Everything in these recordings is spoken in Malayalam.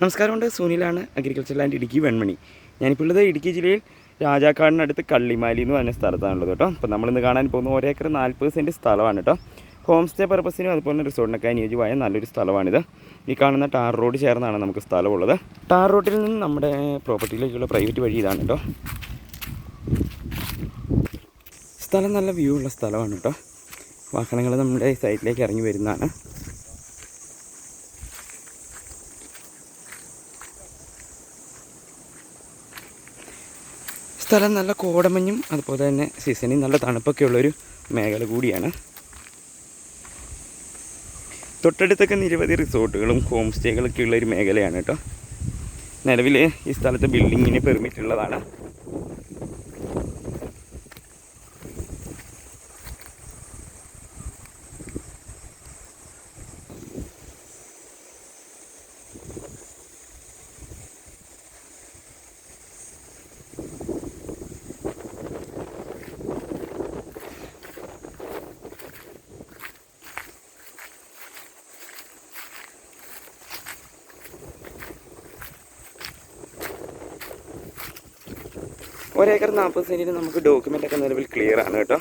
നമസ്കാരമുണ്ട്. സുനിലാണ് അഗ്രികൾച്ചർ ലാൻഡ് ഇടുക്കി വെൺമണി. ഞാനിപ്പോൾ ഇടുക്കി ജില്ലയിൽ രാജാക്കാടിനടുത്ത് കള്ളിമാലി എന്ന് പറഞ്ഞ സ്ഥലത്താണുള്ളത് കേട്ടോ. അപ്പോൾ നമ്മളിന്ന് കാണാൻ പോകുന്ന ഒരേക്കർ നാൽപ്പത് സെന്റ് സ്ഥലമാണ് കേട്ടോ. ഹോം സ്റ്റേ പർപ്പസിനും അതുപോലെ റിസോർട്ടിനൊക്കെ അനുയോജ്യമായ നല്ലൊരു സ്ഥലമാണിത്. ഈ കാണുന്ന ടാർ റോഡ് ചേർന്നാണ് നമുക്ക് സ്ഥലമുള്ളത്. ടാർ റോഡിൽ നിന്ന് നമ്മുടെ പ്രോപ്പർട്ടിയിലേക്കുള്ള പ്രൈവറ്റ് വഴി ഇതാണ് കേട്ടോ. സ്ഥലം നല്ല വ്യൂ ഉള്ള സ്ഥലമാണ് കേട്ടോ. വാഹനങ്ങൾ നമ്മുടെ സൈഡിലേക്ക് ഇറങ്ങി വരുന്നതാണ്. സ്ഥലം നല്ല കോടമഞ്ഞും അതുപോലെ തന്നെ സീസണിൽ നല്ല തണുപ്പൊക്കെ ഉള്ളൊരു മേഖല കൂടിയാണ്. തൊട്ടടുത്തൊക്കെ നിരവധി റിസോർട്ടുകളും ഹോം സ്റ്റേകളൊക്കെ ഉള്ളൊരു മേഖലയാണ് കേട്ടോ. നിലവിൽ ഈ സ്ഥലത്ത് ബിൽഡിങ്ങിന് പെർമിറ്റ് ഉള്ളതാണ് ഒരേക്കർ നാൽപ്പത് സെന്റിന് നമുക്ക് ഡോക്യുമെന്റ് ഒക്കെ നിലവിൽ ക്ലിയർ ആണ് കേട്ടോ.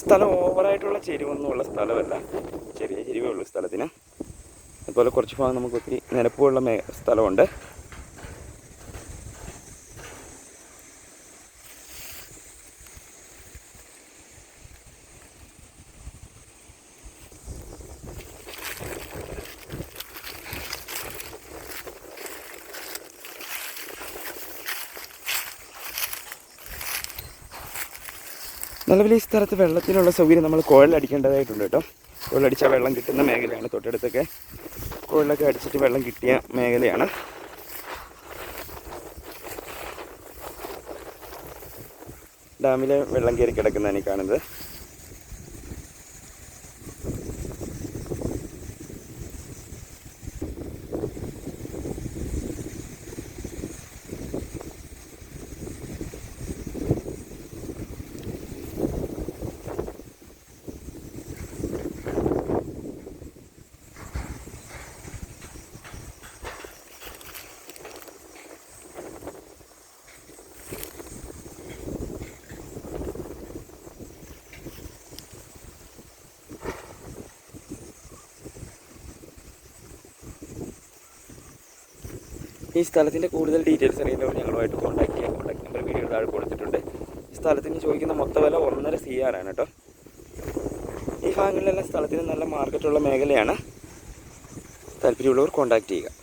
സ്ഥലം ഓവറായിട്ടുള്ള ചെരിവൊന്നുമുള്ള സ്ഥലമല്ല. ചെറിയ ചെരിവേ ഉള്ളൂ സ്ഥലത്തിന്. അതുപോലെ കുറച്ച് ഭാഗം നമുക്ക് ഒത്തിരി നിരപ്പുള്ള സ്ഥലമുണ്ട്. നിലവിൽ ഈ സ്ഥലത്ത് വെള്ളത്തിനുള്ള സൗകര്യം നമ്മൾ കുഴലടിക്കേണ്ടതായിട്ടുണ്ട് കേട്ടോ. കുഴലടിച്ചാൽ വെള്ളം കിട്ടുന്ന മേഖലയാണ്. തൊട്ടടുത്തൊക്കെ കുഴലൊക്കെ അടിച്ചിട്ട് വെള്ളം കിട്ടിയ മേഖലയാണ്. ഡാമിലെ വെള്ളം കയറി കിടക്കുന്നതാണ് ഈ കാണുന്നത്. ഈ സ്ഥലത്തിന്റെ കൂടുതൽ ഡീറ്റെയിൽസ് അറിയുന്നവർ ഞങ്ങളുമായിട്ട് കോൺടാക്ട് ചെയ്യാം. കോൺടാക്ട് നമ്പർ വീഡിയോ താഴെ കൊടുത്തിട്ടുണ്ട്. ഈ സ്ഥലത്തിന് ചോദിക്കുന്ന മൊത്ത വില ഒന്നര സി ആർ ആണ് കേട്ടോ. ഈ ഭാഗങ്ങളിലെല്ലാം സ്ഥലത്തിന് നല്ല മാർക്കറ്റുള്ള മേഖലയാണ്. താല്പര്യമുള്ളവർ കോൺടാക്ട് ചെയ്യുക.